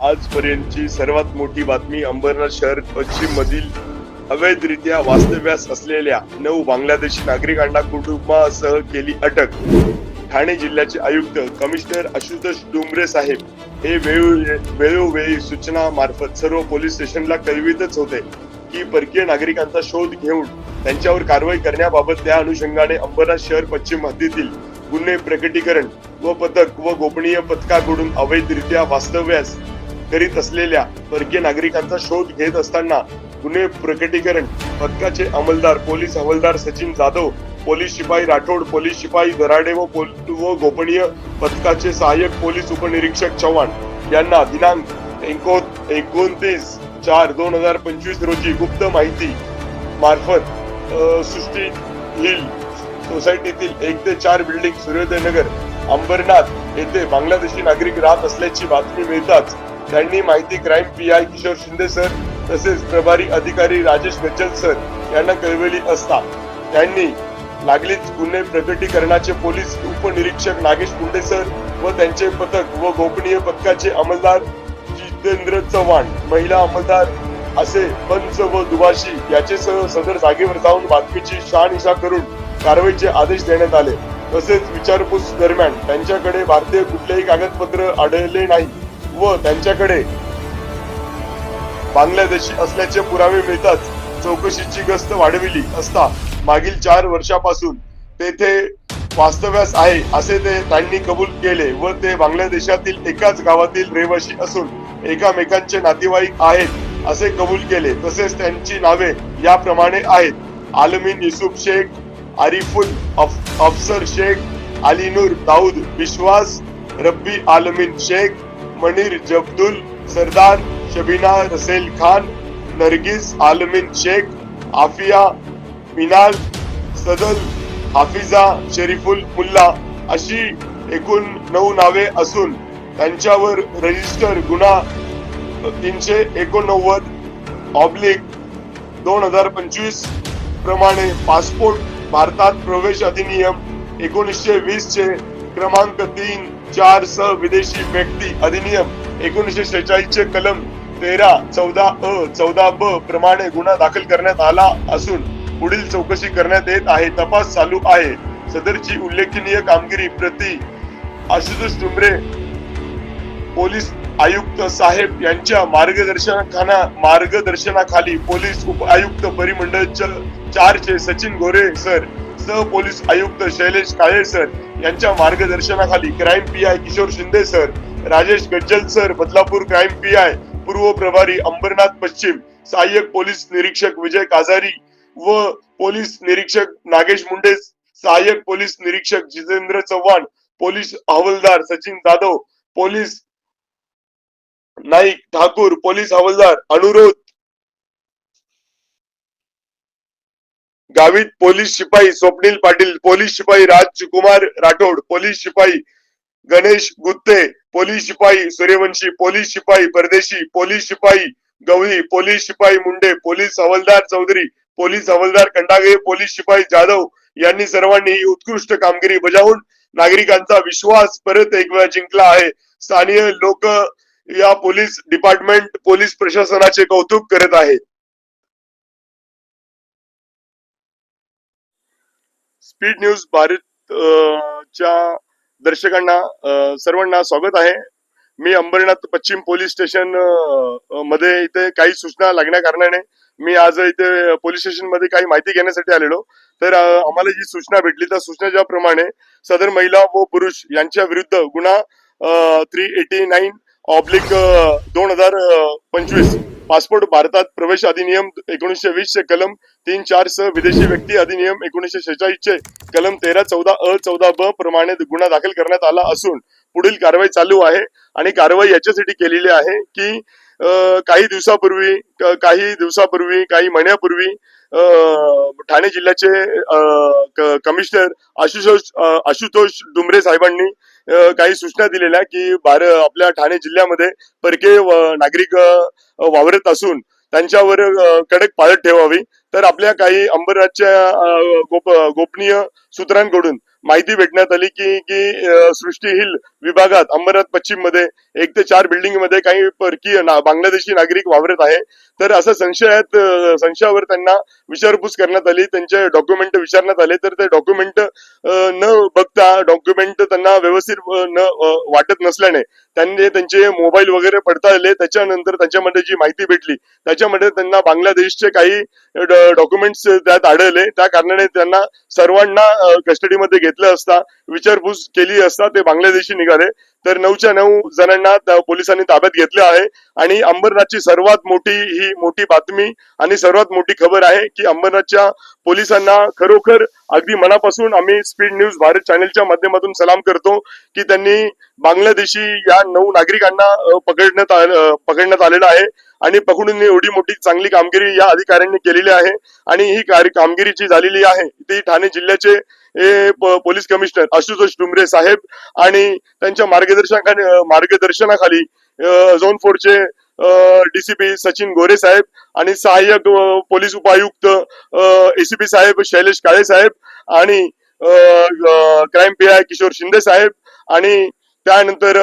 आजपर्यंतची सर्वात मोठी बातमी अंबरनाथ शहर पश्चिम मधील अवैधरित्या वास्तव्यास असलेल्या नऊ बांगलादेशी नागरिकांना कुटुंबासह केली अटक. ठाणे जिल्ह्याचे आयुक्त कमिशनर आशुतोष डुमरे साहेब हे वेळोवेळी सूचना मार्फत सर्व पोलीस स्टेशनला कळवितच होते की परकीय नागरिकांचा शोध घेऊन त्यांच्यावर कारवाई करण्याबाबत त्या अनुषंगाने अंबरनाथ शहर पश्चिम हद्दीतील गुन्हे प्रकटीकरण व पथक व गोपनीय पथकाकडून अवैधरित्या वास्तव्यास करीत असलेल्या परकीय नागरिकांचा शोध घेत असताना गुन्हे प्रकटीकरण पथकाचे अंमलदार पोलीस हवालदार सचिन जाधव पोलीस शिपाई राठोड पोलीस शिपाई दराडे व पोल- व गोपनीय पथकाचे सहाय्यक पोलीस उपनिरीक्षक चव्हाण यांना दिनांक एको एकोणतीस चार दोन हजार पंचवीस रोजी गुप्त माहिती मार्फत सृष्टी हिल सोसायटीतील एक ते चार बिल्डिंग सूर्योदय नगर अंबरनाथ येथे बांगलादेशी नागरिक राहत असल्याची बातमी मिळताच त्यांनी माहिती crime P I Kishore Shinde sir तसेच प्रभारी अधिकारी राजेश गज्जल सर यांना कळवली असता. त्यांनी लागलीच गुन्हे प्रकटीकरणाचे पोलीस उपनिरीक्षक नागेश मुंडे सर व त्यांचे पथक व गोपनीय पथकाचे अंमलदार जितेंद्र चव्हाण महिला अंमलदार असे पंच व दुभाषी याचेसह सदर जागेवर जाऊन बातमीची शहानिशा करून कारवाईचे आदेश देण्यात आले. तसेच विचारपूस दरम्यान त्यांच्याकडे भारतीय कुठलेही कागदपत्र आढळले नाही. व त्यांच्याकडे बांगलादेशी असल्याचे पुरावे मिळताच चौकशीची गस्त वाढविली असता मागील चार वर्षापासून तेथे वास्तव्यास आहे असे ते त्यांनी कबूल केले व ते बांगलादेशातील एकाच गावातील रहिवासी असून एकामेकांचे नातेवाईक आहेत असे कबूल केले. तसेच त्यांची नावे याप्रमाणे आहेत. आलमीन युसुफ शेख आरिफुल अफ- अफसर शेख अलीनूर दाऊद विश्वास रब्बी आलमीन शेख मनीर जब्दुल सरदार शबीना रसेल खान नरगिस आलमिन शेख आफिया मिनाल सदल हाफिजा शरीफुल मुल्ला अशी एकूण नऊ नावे असून त्यांच्यावर रजिस्टर गुन्हा तीनशे एकोणनव्वद ऑब्लिक दोन हजार पंचवीस प्रमाणे पासपोर्ट भारतात प्रवेश अधिनियम एकोणीसशे वीसचे क्रमांक तीन. चार स विदेशी व्यक्ती अधिनियम एकोणीसशे शेचाळीस कलम तेरा चौदा अ चौदा ब प्रमाणे गुन्हा दाखल करण्यात आला असून पुढील चौकशी करण्यात येत आहे तपास चालू आहे. सदरची उल्लेखनीय कामगिरी प्रति आशुतोष डुंबरे पोलीस आयुक्त साहेब यांच्या मार्गदर्शनाखाना मार्गदर्शनाखाली पोलीस उप आयुक्त परिमंडळ चारचे सचिन गोरे सर सह पोलीस आयुक्त शैलेश काळे सर यांच्या मार्गदर्शनाखाली crime P I Kishore Shinde sir Rajesh Gajjal sir Badlapur crime P I पूर्व प्रभारी अंबरनाथ पश्चिम सहाय्यक पोलीस निरीक्षक विजय काजारी व पोलीस निरीक्षक नागेश मुंडे सहाय्यक पोलीस निरीक्षक जितेंद्र चव्हाण पोलीस हवालदार सचिन जाधव पोलीस नाईक ठाकूर पोलीस हवालदार अनुरोध गावित पोलीस शिपाई स्वप्नील पाटील पोलीस शिपाई राजकुमार राठोड पोलीस शिपाई गणेश गुत्ते पोलीस शिपाई सूर्यवंशी पोलीस शिपाई परदेशी पोलीस शिपाई गवळी पोलीस शिपाई मुंडे पोलीस हवालदार चौधरी पोलीस हवालदार कंडागे पोलीस शिपाई जाधव यांनी सर्वांनी ही उत्कृष्ट कामगिरी बजावून नागरिकांचा विश्वास परत एक वेळा जिंकला आहे. स्थानीय लोक या पोलीस डिपार्टमेंट पोलीस प्रशासनाचे कौतुक करत आहेत. स्पीड न्यूज भारत च्या दर्शकांना सर्वांना स्वागत आहे. मी अंबरनाथ पश्चिम पोलीस स्टेशनमध्ये इथे काही सूचना लागण्या कारणाने मी आज इथे पोलीस स्टेशनमध्ये काही माहिती घेण्यासाठी आलेलो. तर आम्हाला जी सूचना भेटली त्या सूचनेच्या प्रमाणे सदर महिला व पुरुष यांच्या विरुद्ध गुन्हा थ्री एटी नाईन ऑब्लिक दोन हजार पंचवीस. पासपोर्ट भारतात प्रवेश अधिनियम एकोणीसशे वीस चे कलम तीन चार स विदेशी व्यक्ती अधिनियम एकोणीसशे शेचाळीस चे कलम तेरा चौदा अ चौदा ब प्रमाणे गुन्हा दाखल करण्यात आला असून पुढील कारवाई चालू आहे आणि कारवाई याच्यासाठी केलेली आहे की काही दिवसापूर्वी काही दिवसापूर्वी काही महिन्यापूर्वी ठाणे जिल्ह्याचे कमिशनर आशुतोष आशुतोष डुमरे साहेबांनी काही सूचना दिलेल्या की भार आपल्या ठाणे जिल्ह्यामध्ये परकीय नागरिक वावरत असून त्यांच्यावर कडक पाळत ठेवावी. तर आपल्या काही अंबरनाथच्या गोप गोपनीय सूत्रांकडून माहिती भेटण्यात आली की की सृष्टी हिल विभागात अंबरनाथ पश्चिममध्ये एक ते चार बिल्डिंगमध्ये काही परकीय ना- बांगलादेशी नागरिक वावरत आहे. तर असं संशयात संशयावर त्यांना विचारपूस करण्यात आली त्यांचे डॉक्युमेंट विचारण्यात आले तर ते डॉक्युमेंट न बघता डॉक्युमेंट त्यांना व्यवस्थित न वाटत नसल्याने त्यांनी त्यांचे मोबाईल वगैरे पडताळले. त्याच्यानंतर त्याच्यामध्ये जी माहिती भेटली त्याच्यामध्ये त्यांना बांगलादेशचे काही डॉक्युमेंट्स त्यात आढळले. त्या कारणाने त्यांना सर्वांना कस्टडीमध्ये घेत घेतलं असता विचारपूस केली असता ते बांगलादेशी निघाले. तर नऊच्या नऊ जणांना पोलिसांनी ताब्यात घेतले आहे. आणि अंबरनाथची सर्वात मोठी ही मोठी बातमी आणि सर्वात मोठी खबर आहे की अंबरनाथच्या पोलिसांना खरोखर अगदी मनापासून आम्ही स्पीड न्यूज भारत चॅनलच्या माध्यमातून सलाम करतो की त्यांनी बांगलादेशी या नऊ नागरिकांना पकडण्यात पकडण्यात आलेलं आहे. आणि पकडून एवढी मोठी चांगली कामगिरी या अधिकाऱ्यांनी केलेली आहे. आणि ही कामगिरी जी झालेली आहे. ती ठाणे जिल्ह्याचे हे पोलीस कमिशनर आशुतोष डुमरे साहेब आणि त्यांच्या मार्गदर्शनाखाली मार्गदर्शनाखाली झोन फोरचे डीसीपी सचिन गोरे साहेब आणि सहाय्यक पोलीस उपायुक्त एसीपी साहेब शैलेश काळे साहेब आणि crime P I Kishore Shinde साहेब आणि त्यानंतर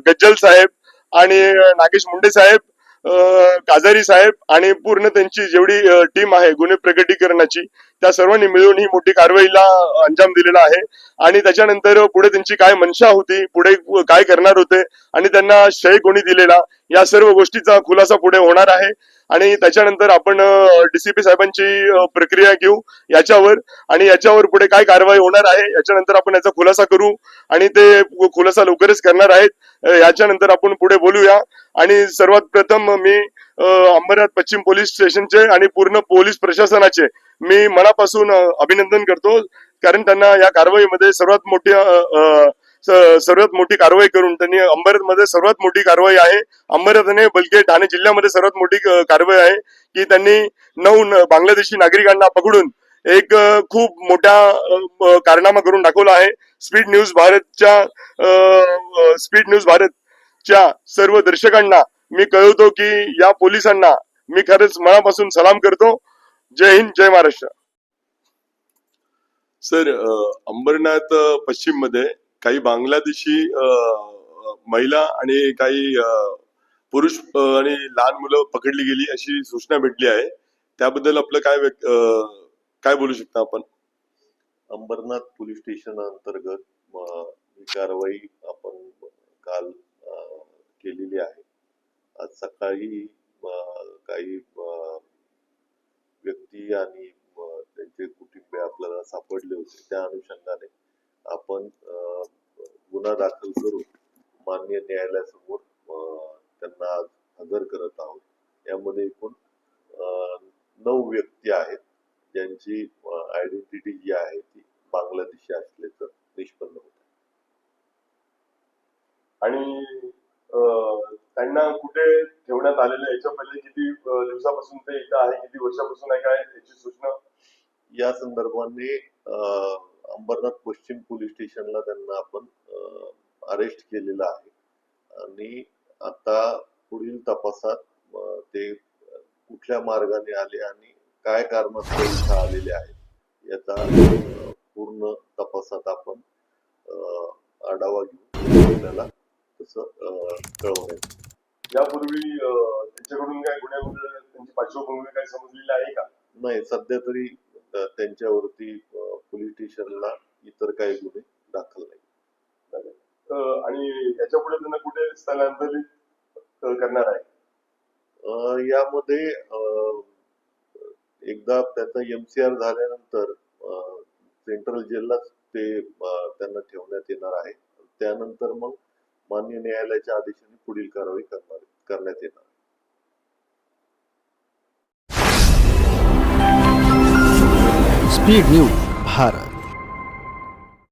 गज्जल साहेब आणि नागेश मुंडे साहेब काजारी साहेब आणि पूर्ण त्यांची जेवढी टीम आहे गुन्हे प्रकटीकरणाची त्या सर्वांनी मिळून ही मोठी कारवाईला अंजाम दिलेला आहे. आणि त्याच्यानंतर पुढे त्यांची काय मनशा होती पुढे काय करणार होते आणि त्यांना शय कोणी दिलेला या सर्व गोष्टीचा खुलासा पुढे होणार आहे. आणि त्याच्यानंतर आपण डीसीपी साहेबांची प्रक्रिया घेऊ याच्यावर. आणि याच्यावर पुढे काय कारवाई होणार आहे याच्यानंतर आपण याचा खुलासा करू. आणि ते खुलासा लवकरच करणार आहेत. याच्यानंतर आपण पुढे बोलूया. आणि सर्वात प्रथम मी अंबरनाथ पश्चिम पोलीस स्टेशनचे आणि पूर्ण पोलीस प्रशासनाचे. मी मनापासून अभिनंदन करतो. कारण त्यांना या कारवाईमध्ये सर्वात मोठी सर्वात मोठी कारवाई करून त्यांनी अंबरनाथमध्ये सर्वात मोठी कारवाई आहे. अंबरनाथने बलके ठाणे जिल्ह्यामध्ये सर्वात मोठी कारवाई आहे की त्यांनी नऊ बांगलादेशी नागरिकांना पकडून एक खूप मोठा कारनामा करून दाखवला आहे. स्पीड न्यूज भारतच्या स्पीड न्यूज भारतच्या सर्व दर्शकांना मी कळवतो की या पोलिसांना मी खरंच मनापासून सलाम करतो. जय हिंद जय महाराष्ट्र. सर अंबरनाथ पश्चिममध्ये काही बांगलादेशी महिला आणि काही पुरुष आणि लहान मुलं पकडली गेली अशी सूचना भेटली आहे. त्याबद्दल आपलं काय काय बोलू शकता आपण? अंबरनाथ पोलीस स्टेशन अंतर्गत म, ही कारवाई आपण काल केलेली आहे. आज सकाळी काही व्यक्ती आणि त्यांचे कुटुंबीय आपल्याला सापडले होते. त्या अनुषंगाने आपण गुन्हा दाखल करून मान्य न्यायालयासमोर त्यांना आज हजर करत आहोत. यामध्ये एकूण नऊ व्यक्ती आहेत. ज्यांची आयडेंटिटी जी आहे ती बांगलादेशी असल्याचं निष्पन्न होत. आणि त्यांना कुठे ठेवण्यात आलेलं आहे? याच्या पहिले किती दिवसापासून ते इथं आहे? किती वर्षापासून आहे? काय याची सूचना? या संदर्भाने अंबरनाथ पश्चिम पोलीस स्टेशनला त्यांना आपण अरेस्ट केलेलं आहे. आणि आता पुढील तपासात ते कुठल्या मार्गाने आले आणि काय कारणास्तव इथं आलेले आहेत याचा पूर्ण तपासात आपण आढावा घेऊन आपल्याला तसं अ, कळवण्यात यापूर्वी त्यांच्याकडून काय गुन्ह्यामध्ये त्यांची पार्श्वभूमी काय समजलेली आहे का? नाही सध्या तरी त्यांच्यावरती पोलीस स्टेशनला इतर काही गुन्हे दाखल नाही. आणि याच्यापुढे त्यांना कुठे स्थलांतरित करणार आहे? यामध्ये एकदा त्याचा एमसीआर झाल्यानंतर सेंट्रल जेललाच ते त्यांना ठेवण्यात येणार आहे. त्यानंतर मग मान्य न्यायालयाच्या आदेशाने पुढील कारवाई करणार करण्यात येणार. Speed news Bharat